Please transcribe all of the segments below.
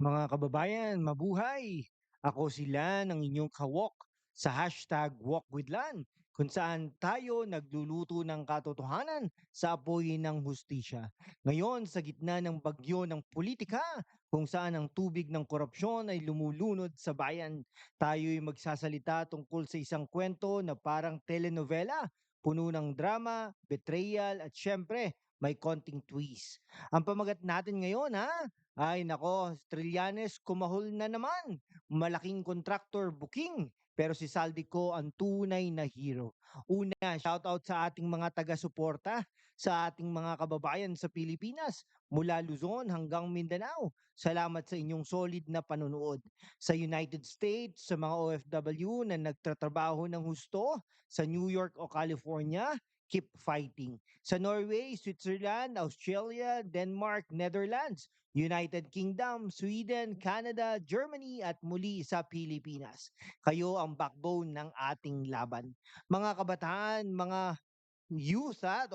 Mga kababayan, mabuhay! Ako sila ng inyong kawok sa hashtag WalkWithLan kung saan tayo nagluluto ng katotohanan sa apoy ng hustisya. Ngayon, sa gitna ng bagyo ng politika, kung saan ang tubig ng korupsyon ay lumulunod sa bayan, tayo'y magsasalita tungkol sa isang kwento na parang telenovela, puno ng drama, betrayal at syempre, may konting twist. Ang pamagat natin ngayon ha, ay nako, Trillanes kumahol na naman. Malaking contractor booking. Pero si Saldico ang tunay na hero. Una, shoutout sa ating mga taga-suporta, sa ating mga kababayan sa Pilipinas, mula Luzon hanggang Mindanao. Salamat sa inyong solid na panonood. Sa United States, sa mga OFW na nagtatrabaho ng husto, sa New York o California, keep fighting. Sa Norway, Switzerland, Australia, Denmark, Netherlands, United Kingdom, Sweden, Canada, Germany at muli sa Pilipinas. Kayo ang backbone ng ating laban. Mga kabataan, mga youth ha, at,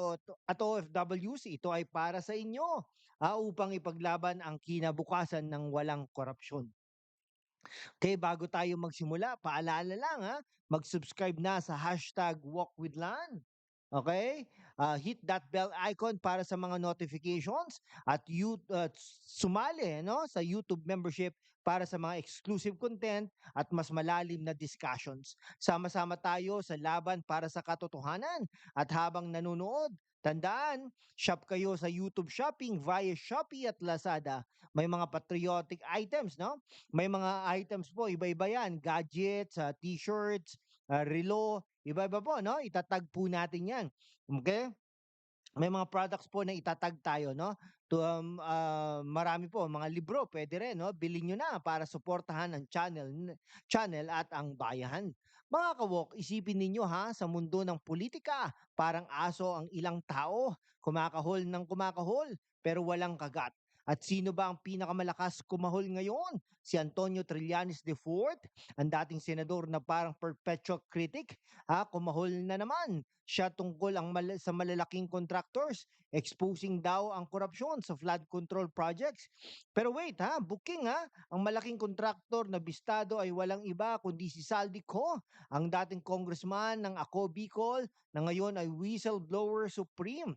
at OFWs, ito ay para sa inyo ha, upang ipaglaban ang kinabukasan ng walang korupsyon. Okay, bago tayo magsimula, paalala lang ha, mag-subscribe na sa hashtag WalkWithLan Okay? Uh, hit that bell icon para sa mga notifications at you uh, sumali no sa YouTube membership para sa mga exclusive content at mas malalim na discussions. Sama-sama tayo sa laban para sa katotohanan at habang nanonood, tandaan, shop kayo sa YouTube Shopping via Shopee at Lazada. May mga patriotic items, no? May mga items po, iba-iba yan, gadgets, uh, t-shirts, uh, relo, Iba-iba po, no? Itatag po natin yan. Okay? May mga products po na itatag tayo, no? To, um, uh, marami po, mga libro, pwede rin, no? Bilhin nyo na para suportahan ang channel, channel at ang bayan. Mga kawok, isipin ninyo ha, sa mundo ng politika, parang aso ang ilang tao, kumakahol ng kumakahol, pero walang kagat. At sino ba ang pinakamalakas kumahol ngayon? Si Antonio Trillanes IV, ang dating senador na parang perpetual critic, ha, kumahol na naman. Siya tungkol ang mal- sa malalaking contractors, exposing daw ang korupsyon sa flood control projects. Pero wait ha, booking ha, ang malaking contractor na bistado ay walang iba kundi si Saldico, ang dating congressman ng Ako Bicol na ngayon ay whistleblower supreme.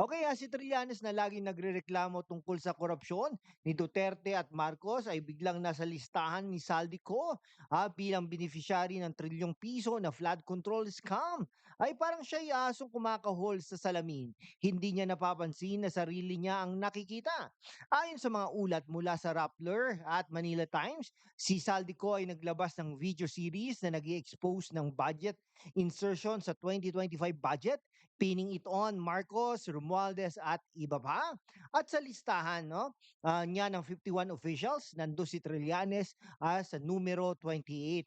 Okay, ah, si Trillanes na laging nagrereklamo tungkol sa korupsyon ni Duterte at Marcos ay biglang nasa listahan ni Saldico ah, bilang beneficiary ng trilyong piso na flood control scam. Ay parang siya ay asong kumakahol sa salamin. Hindi niya napapansin na sarili niya ang nakikita. Ayon sa mga ulat mula sa Rappler at Manila Times, si Saldico ay naglabas ng video series na nag expose ng budget insertion sa 2025 budget pinning it on Marcos, Romualdez at iba pa. At sa listahan no, uh, niya ng 51 officials, nando si Trillanes uh, sa numero 28.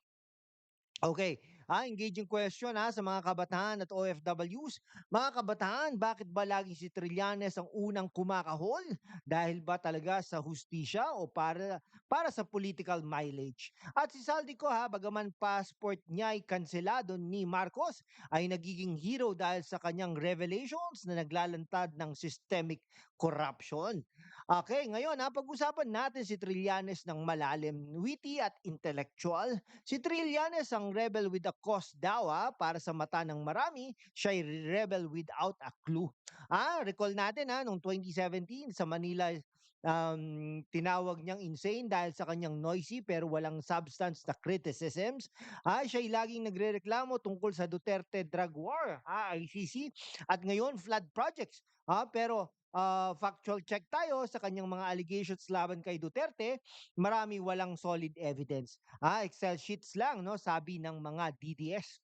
Okay, Ah, engaging question ha sa mga kabataan at OFWs. Mga kabataan, bakit ba lagi si Trillanes ang unang kumakahol? Dahil ba talaga sa hustisya o para para sa political mileage? At si Saldico ha, bagaman passport niya ay kanselado ni Marcos, ay nagiging hero dahil sa kanyang revelations na naglalantad ng systemic corruption. Okay, ngayon ha, pag-usapan natin si Trillanes ng malalim, witty at intellectual. Si Trillanes ang rebel with a cause daw ha, para sa mata ng marami, siya ay rebel without a clue. Ah, recall natin ha, noong 2017 sa Manila um, tinawag niyang insane dahil sa kanyang noisy pero walang substance na criticisms. Ah, siya ay laging nagrereklamo tungkol sa Duterte drug war, ah, ICC, at ngayon flood projects. Ah, pero uh, factual check tayo sa kanyang mga allegations laban kay Duterte, marami walang solid evidence. Ah, Excel sheets lang, no, sabi ng mga DDS.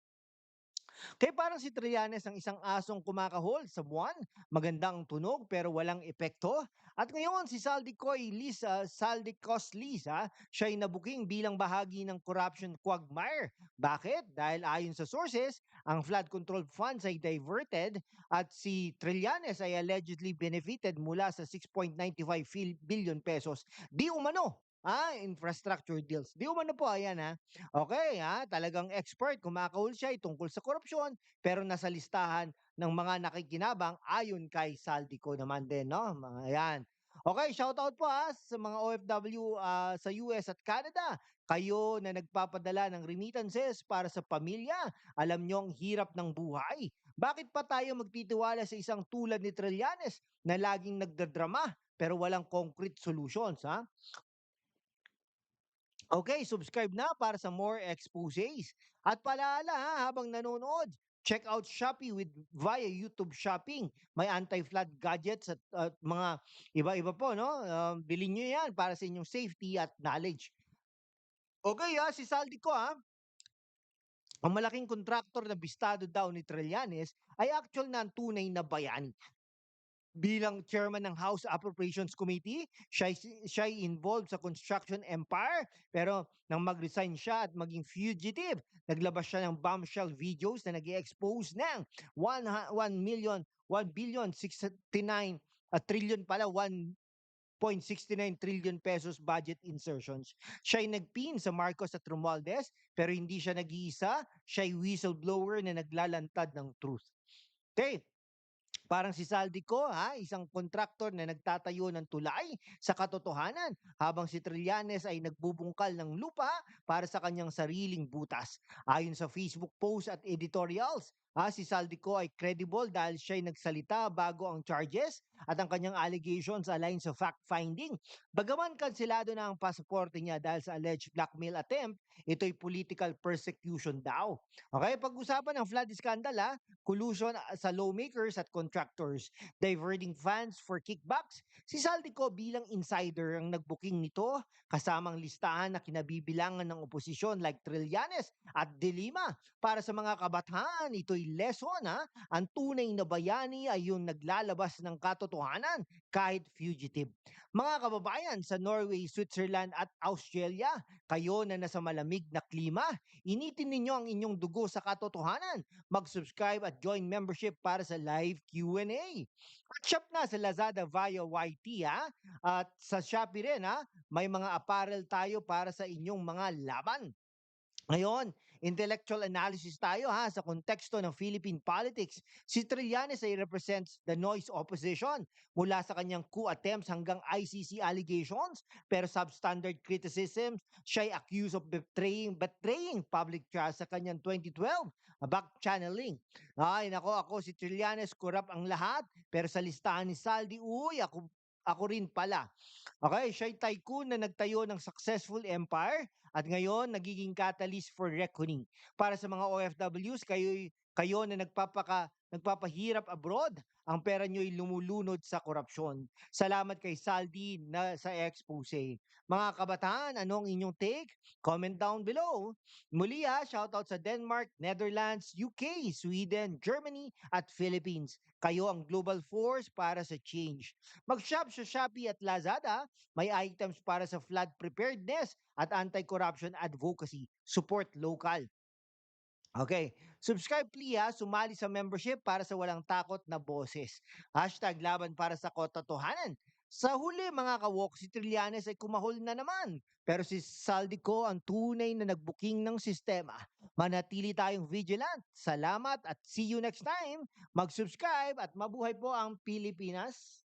Kaya parang si Trillanes ang isang asong kumakahol sa buwan, magandang tunog pero walang epekto. At ngayon si Saldicoy Lisa, Saldicos Lisa, siya ay nabuking bilang bahagi ng corruption quagmire. Bakit? Dahil ayon sa sources, ang flood control funds ay diverted at si Trillanes ay allegedly benefited mula sa 6.95 billion pesos. Di umano Ah, infrastructure deals. Di umano po, ayan ha. Okay ha, talagang expert, kumakahol siya ay tungkol sa korupsyon, pero nasa listahan ng mga nakikinabang ayon kay Saldico naman din, no? Mga yan. Okay, shoutout po ha sa mga OFW ah, sa US at Canada. Kayo na nagpapadala ng remittances para sa pamilya. Alam nyo ang hirap ng buhay. Bakit pa tayo magtitiwala sa isang tulad ni Trillanes na laging nagdadrama pero walang concrete solutions, ha? Okay, subscribe na para sa more exposés. At palaala ha, habang nanonood, check out Shopee with via YouTube Shopping. May anti-flood gadgets at, at mga iba-iba po, no? Um, bilhin nyo yan para sa inyong safety at knowledge. Okay ha, si Saldi ko ha. Ang malaking kontraktor na bistado daw ni Trillanes ay actual na ang tunay na bayani. Bilang chairman ng House Appropriations Committee, siya siya involved sa construction empire pero nang mag-resign siya at maging fugitive, naglabas siya ng bombshell videos na nag expose ng 1 million 1 billion 69 a trillion pala 1.69 trillion pesos budget insertions. Siya ay nagpin sa Marcos at Romualdez pero hindi siya nag-iisa, siya ay whistleblower na naglalantad ng truth. Okay, Parang si Saldico, ha, isang kontraktor na nagtatayo ng tulay sa katotohanan habang si Trillanes ay nagbubungkal ng lupa para sa kanyang sariling butas. Ayon sa Facebook post at editorials, ha, si Saldico ay credible dahil siya ay nagsalita bago ang charges at ang kanyang allegations align sa fact-finding. Bagaman kanselado na ang pasaporte niya dahil sa alleged blackmail attempt, ito'y political persecution daw. Okay, pag-usapan ng flood scandal ha, collusion ah, sa lawmakers at contractors, diverting funds for kickbacks. Si Saldico bilang insider ang nagbuking nito kasamang listahan na kinabibilangan ng oposisyon like Trillanes at De Lima. Para sa mga kabataan, ito'y lesson ha. Ang tunay na bayani ay yung naglalabas ng katotohanan kahit fugitive. Mga kababayan sa Norway, Switzerland at Australia, kayo na nasa malamig na klima, initin ninyo ang inyong dugo sa katotohanan. Mag-subscribe at join membership para sa live Q&A. At shop na sa Lazada via YT ha. At sa Shopee rin ha, may mga apparel tayo para sa inyong mga laban. Ngayon, intellectual analysis tayo ha sa konteksto ng Philippine politics. Si Trillanes ay represents the noise opposition mula sa kanyang coup attempts hanggang ICC allegations pero substandard criticisms siya ay accused of betraying betraying public trust sa kanyang 2012 uh, back channeling. Ay nako ako si Trillanes corrupt ang lahat pero sa listahan ni Saldi uy ako ako rin pala. Okay, siya ay tycoon na nagtayo ng successful empire at ngayon nagiging catalyst for reckoning. Para sa mga OFWs, kayo kayo na nagpapaka nagpapahirap abroad, ang pera nyo'y lumulunod sa korupsyon. Salamat kay Saldi na sa expose. Mga kabataan, anong inyong take? Comment down below. Muli ha, shoutout sa Denmark, Netherlands, UK, Sweden, Germany at Philippines. Kayo ang global force para sa change. Mag-shop sa Shopee at Lazada, may items para sa flood preparedness at anti-corruption advocacy. Support local. Okay. Subscribe please ha. Sumali sa membership para sa walang takot na boses. Hashtag laban para sa kototohanan. Sa huli mga kawok, si Trillanes ay kumahol na naman. Pero si Saldico ang tunay na nagbuking ng sistema. Manatili tayong vigilant. Salamat at see you next time. Mag-subscribe at mabuhay po ang Pilipinas.